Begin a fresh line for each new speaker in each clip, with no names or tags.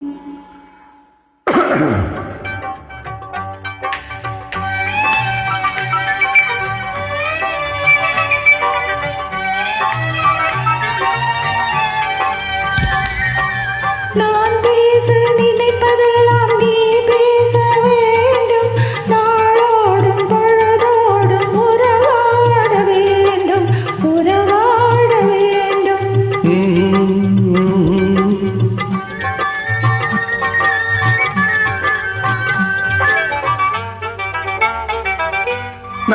咳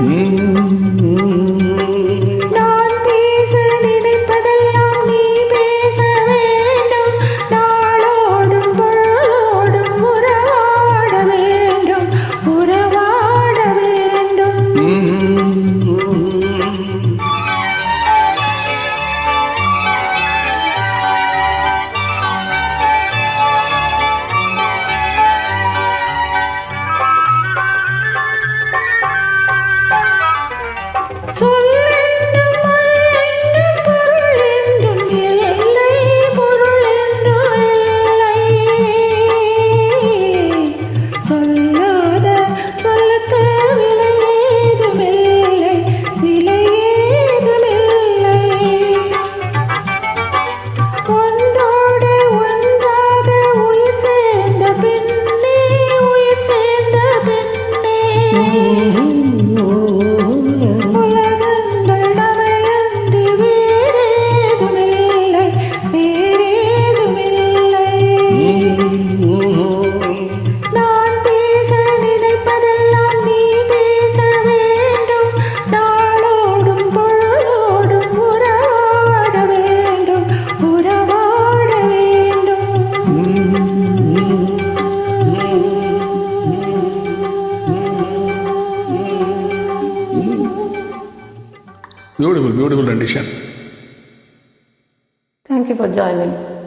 Mm.
Beautiful, beautiful rendition.
Thank you for joining.